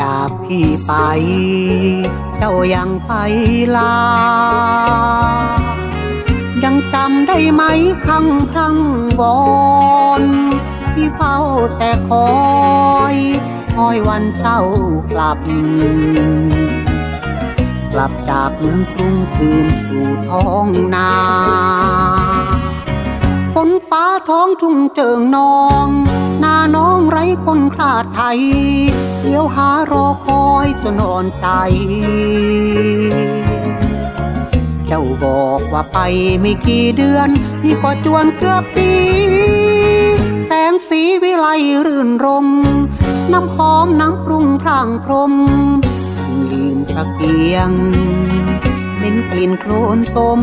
จากพี่ไป เจ้ายังไปลา ยังจำได้ไหมคำพรังวอนที่เฝ้าแต่คอยคอยวันเจ้ากลับ กลับจากเมืองกรุงคืนสู่ท้องนา ท้องทุ่งเจิงนองหน้าน้องไร้คนคลาดไทยเลี้ยวหารอคอยจนอ่อนใจ เจ้าบอกว่าไปไม่กี่เดือน นี่ก็จวนเกือบปี แสงสีวิไลรื่นรม น้ำหอมน้ำปรุงพร่างพรมลืมตะเกียงเป็นกลิ่นโคลนตม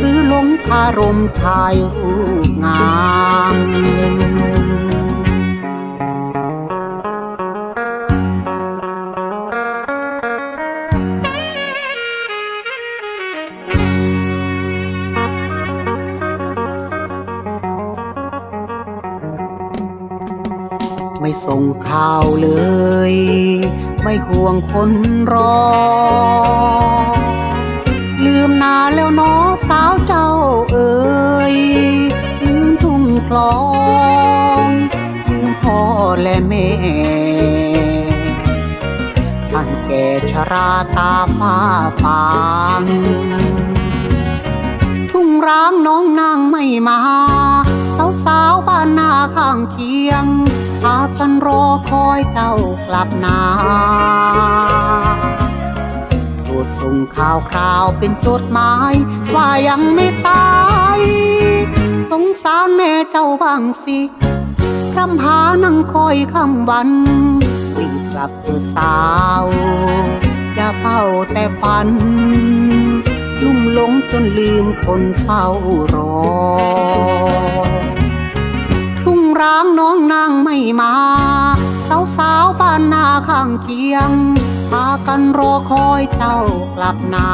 หรือหลงคารมชายรูปงามไม่ส่งข่าวเลย ไม่ห่วงคนรอ ลืมนาแล้วเนอส และแม่ท่านแก่ชราตาฟ้าฟางทุ่งร้างน้องนางไม่มาสาวสาวบ้านนาข้างเคียงพากันรอคอยเจ้ากลับนาโปรดส่งข่าวคราวเป็นจดหมาย ว่ายังไม่ตาย สงสารแม่เจ้าบ้างสิ คำหานั่งคอยคำวัน วิ่งกลับเถอสาว อย่าเฝ้าแต่ฝัน ลุ่มหลงจนลืมคนเฝ้ารอ ทุ่งร้างน้องนางไม่มา สาวสาวบ้านนาข้างเคียง พากันรอคอยเจ้ากลับนา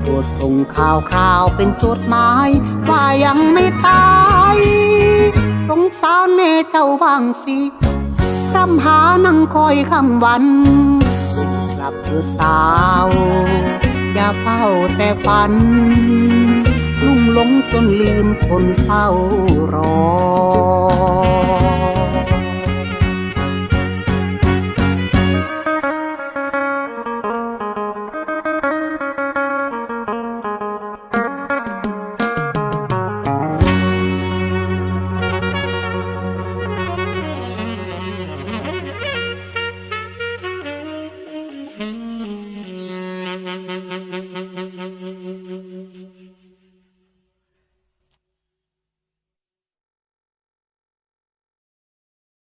โปรดส่งข่าวคราวเป็นจดหมาย ว่ายังไม่ตาย สงสารแม่เจ้าบางสิคำหานั่งคอยคำวัน กลับคือสาว อย่าเฝ้าแต่ฝัน ลุ่มหลงจนลืมคนเฝ้ารอ